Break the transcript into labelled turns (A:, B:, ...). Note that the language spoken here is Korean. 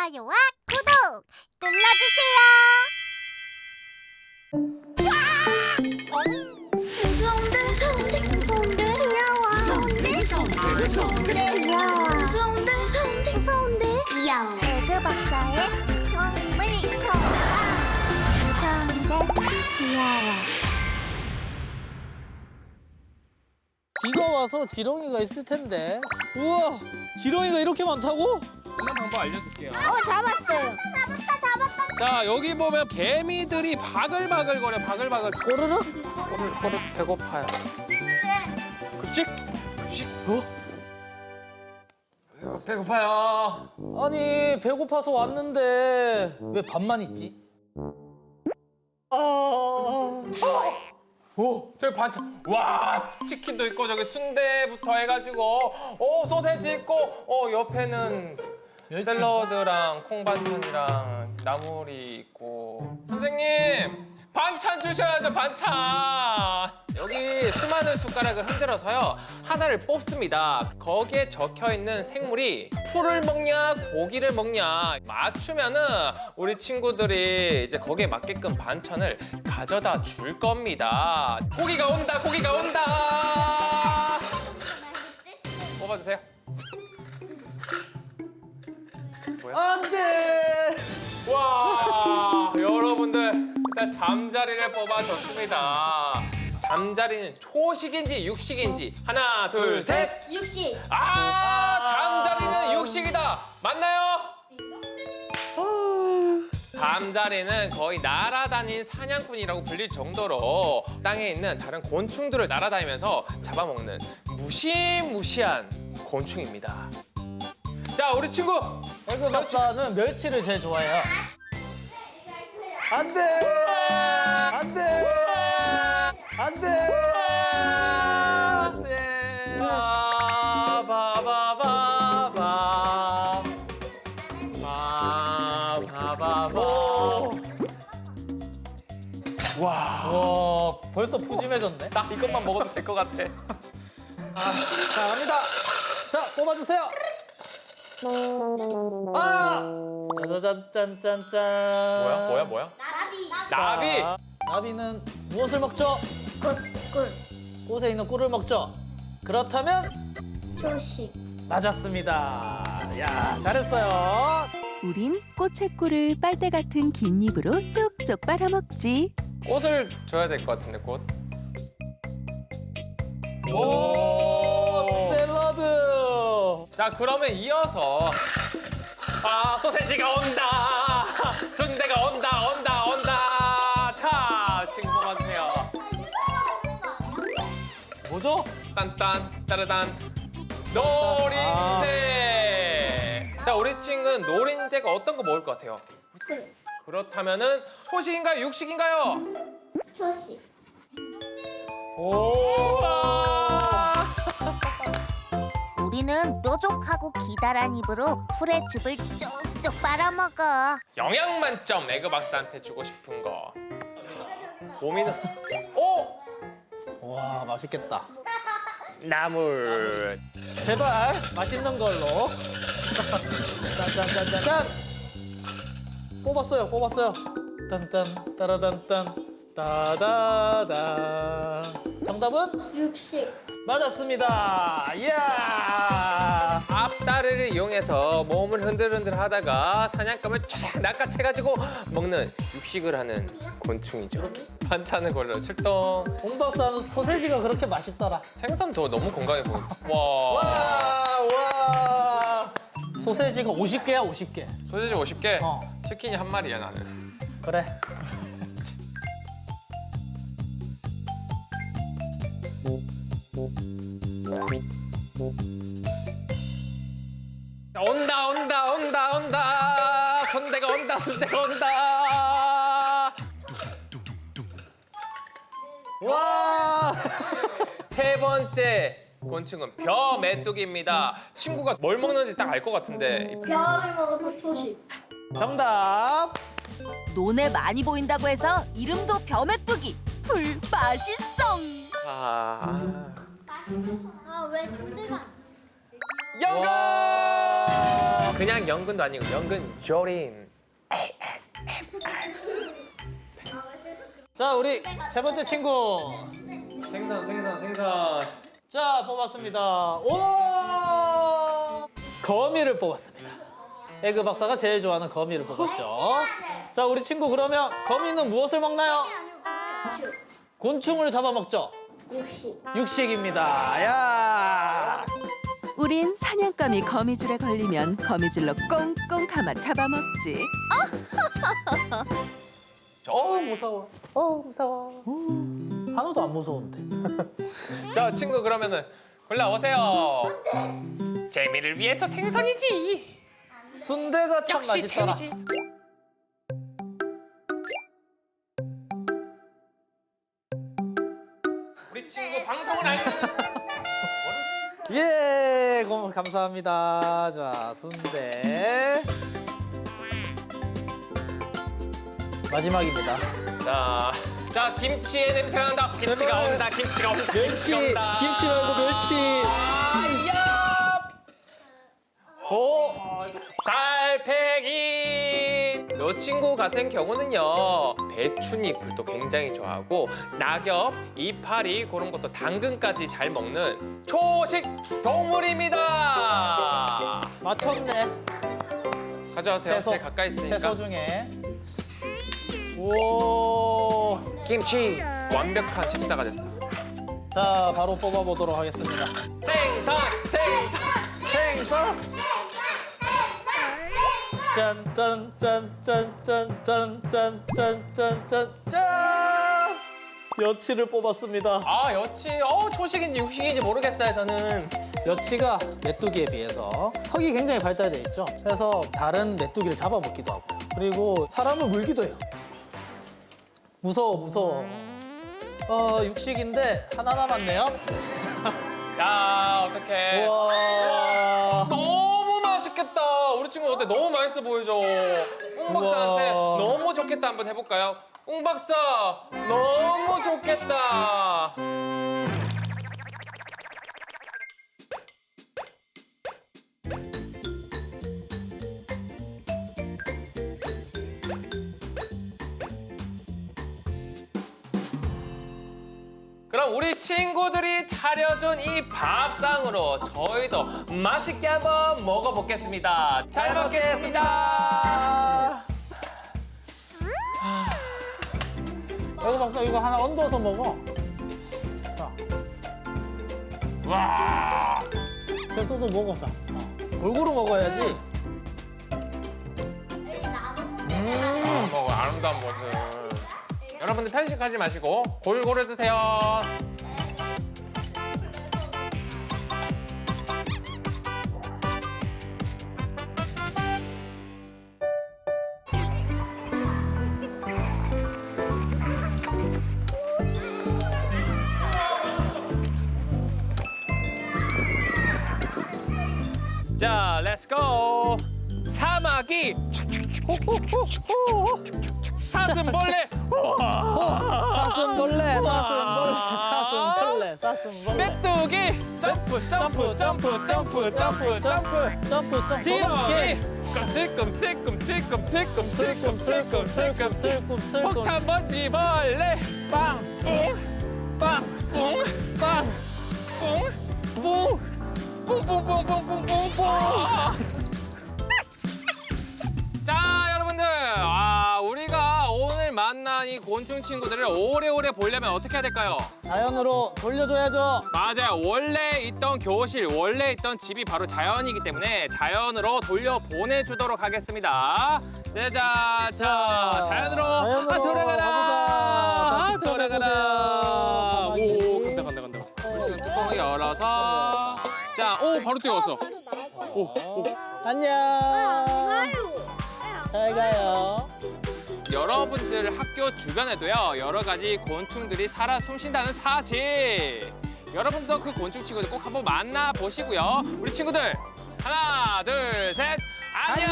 A: 좋아요와 구독 눌러주세요.
B: 비가 와서 지렁이가 있을 텐데. 우와, 지렁이가 이렇게 많다고?
C: 하나 방법 알려줄게요.
A: 어, 잡았어요. 잡았다, 잡았다.
C: 자 여기 보면 개미들이 바글바글 거려 바글바글.
B: 꼬르륵?
C: 오늘 오늘 배고파요. 급식 급식. 어? 어, 배고파요.
B: 아니, 배고파서 왔는데 왜 밥만 있지? 아,
C: 오 저기 반찬. 와 치킨도 있고 저기 순대부터 해가지고 오 소세지 있고 어 옆에는. 샐러드랑 콩 반찬이랑 나물이 있고. 선생님 반찬 주셔야죠 반찬! 여기 수많은 숟가락을 흔들어서요 하나를 뽑습니다. 거기에 적혀 있는 생물이 풀을 먹냐 고기를 먹냐 맞추면은 우리 친구들이 이제 거기에 맞게끔 반찬을 가져다 줄 겁니다. 고기가 온다 고기가 온다! 뽑아주세요
B: 안 돼!
C: 와 여러분들 일단 잠자리를 뽑아줬습니다. 잠자리는 초식인지 육식인지. 하나 둘셋아
A: 육식.
C: 잠자리는 육식이다. 맞나요? 잠자리는 거의 날아다닌 사냥꾼이라고 불릴 정도로 땅에 있는 다른 곤충들을 날아다니면서 잡아먹는 무시무시한 곤충입니다. 자 우리 친구
B: 에그 박사는 멸치를 제일 좋아해요. 안 돼! 안 돼! 안 돼! 안 돼!
C: 바바바바바 바바바바 와
B: 와, 벌써 푸짐해졌네.
C: 딱 이것만 먹어도 될 것 같아
B: 아, 자, 갑니다. 자, 뽑아주세요. 아! 짜자잔짠짠짠.
C: 뭐야 뭐야 뭐야
A: 나비.
C: 나비
B: 자, 나비는 무엇을 먹죠?
A: 꿀. 꿀.
B: 꽃에 있는 꿀을 먹죠. 그렇다면
A: 초식.
B: 맞았습니다. 야, 잘했어요.
D: 우린 꽃의 꿀을 빨대 같은 긴 입으로 쪽쪽 빨아먹지.
C: 꽃을 줘야 될 것 같은데 꽃
B: 오.
C: 자 그러면 이어서 아 소세지가 온다 순대가 온다 온다 온다 자 친구 뽑아주세요
B: 뭐죠?
C: 딴딴 따르단 노린재 자 우리 친구는 노린재가 어떤 거 먹을 것 같아요? 그렇다면은 초식인가요 육식인가요?
A: 초식.
B: 오.
A: 우리는 뾰족하고 기다란 입으로 풀의 즙을 쭉쭉 빨아먹어.
C: 영양 만점 에그 박사한테 주고 싶은 거 자, 고민은 오
B: 와, 맛있겠다.
C: 나물
B: 제발 맛있는 걸로. 짠짠짠짠. 뽑았어요, 뽑았어요. 딴딴 따라단딴 따다다. 정답은
A: 육식.
B: 맞았습니다. 이야.
C: 앞다리를 이용해서 몸을 흔들흔들 하다가 사냥감을 쫙 낚아채가지고 먹는 육식을 하는 곤충이죠. 반찬을 걸러 출동.
B: 홍 박사는 소세지가 그렇게 맛있더라.
C: 생선도 너무 건강해 보여. 와.
B: 와, 와. 소세지가 50개야, 50개.
C: 소세지 50개.
B: 어.
C: 치킨이 한 마리야 나는.
B: 그래.
C: 자, 온다 온다 온다 온다. 순대가 온다 순대가 온다.
B: 와.
C: 세 번째 곤충은 벼 메뚜기입니다. 친구가 뭘 먹는지 딱 알 것 같은데
A: 벼를 먹어서 초식.
B: 정답.
D: 논에 많이 보인다고 해서 이름도 벼메뚜기. 풀 맛있어.
C: 아
A: 아왜 순대가?
C: 영감 그냥 연근도 아니고 연근 조림.
B: 자, 우리 세 번째 친구.
C: 생선 생선 생선.
B: 자, 뽑았습니다. 오! 거미를 뽑았습니다. 에그 박사가 제일 좋아하는 거미를 뽑았죠. 자, 우리 친구 그러면 거미는 무엇을 먹나요? 곤충을 잡아먹죠. 육식입니다. 야!
D: 우린 사냥감이 거미줄에 걸리면 거미줄로 꽁꽁 감아 잡아먹지.
C: 어 무서워. 어 무서워.
B: 하나도 안 무서운데.
C: 자 친구 그러면은 골라 오세요. 재미를 위해서 생선이지.
B: 순대가 참
C: 역시
B: 맛있더라.
C: 재미지. 우리 친구 방송을 알고
B: 예, 고, 감사합니다. 자, 순대. 마지막입니다.
C: 자, 자 김치의 냄새가 난다. 김치가
B: 제발.
C: 온다. 김치가 온다.
B: 멸치,
C: 김치가 온다.
B: 김치 말고 멸치.
C: 아,
B: 오,
C: 야! 달팽이. 이 친구 같은 경우는요 배춧잎을 또 굉장히 좋아하고 낙엽, 이파리 그런 것도 당근까지 잘 먹는 초식 동물입니다.
B: 맞췄네.
C: 가져가세요.
B: 채소,
C: 제일 가까이 있으니까.
B: 채소 중에. 오.
C: 김치 완벽한 식사가 됐어.
B: 자, 바로 뽑아보도록 하겠습니다.
C: 생선, 생선.
B: 생선. 짠, 짠, 짠, 짠, 짠, 짠, 짠, 짠, 짠, 짠, 짠. 여치를 뽑았습니다.
C: 아 여치, 어 초식인지 육식인지 모르겠어요 저는.
B: 여치가 메뚜기에 비해서 턱이 굉장히 발달돼 있죠. 그래서 다른 메뚜기를 잡아먹기도 하고요. 그리고 사람을 물기도 해요. 무서워, 무서워. 어, 육식인데 하나 남았네요.
C: 야 어떡해.
B: 우와.
C: 맛있겠다. 우리 친구 어때? 너무 맛있어 보이죠? 웅 박사한테
B: 우와.
C: 너무 좋겠다 한번 해볼까요? 웅 박사 너무 좋겠다. 그럼 우리 친구들이 차려준 이 밥상으로 저희도 맛있게 한번 먹어보겠습니다. 잘 먹겠습니다.
B: 여기 박사 이거 하나 얹어서 먹어. 자,
C: 와.
B: 채소도 먹어, 자. 어. 골고루 먹어야지.
C: 아, 먹어 아름다운 모습. 여러분들 편식하지 마시고 골고루 드세요. 자, 렛츠 고. 사마귀 사슴벌레.
B: 사슴벌레, 사슴벌레, 사슴벌레, 사슴벌레.
C: 메뚜기. 점프 점프 점프 점프 점프 점프
B: 점프, 점프.
C: 지렁이. 끔틀 폭탄 번지벌레.
B: 빵, 빵,
C: 뿡.
B: 빵,
C: 뿡.
B: 뿡.
C: 뿡뿡뿡뿡뿡뿡뿡. 자 여러분들 이 곤충 친구들을 오래오래 보려면 어떻게 해야 될까요?
B: 자연으로 돌려줘야죠.
C: 맞아요. 원래 있던 교실, 원래 있던 집이 바로 자연이기 때문에 자연으로 돌려 보내주도록 하겠습니다. 짜자, 자, 자연으로,
B: 자연으로
C: 아, 돌아가라.
B: 가보자. 자,
C: 아,
B: 직접
C: 돌아가라.
B: 해보세요,
C: 오. 간다, 간다, 간다. 물시간 뚜껑을 열어서. 자, 오, 바로 뛰어왔어. 오, 오.
B: 안녕. 잘 가요.
C: 여러분들 학교 주변에도요 여러 가지 곤충들이 살아 숨쉰다는 사실. 여러분도 그 곤충 친구들 꼭 한번 만나 보시고요. 우리 친구들 하나 둘 셋. 안녕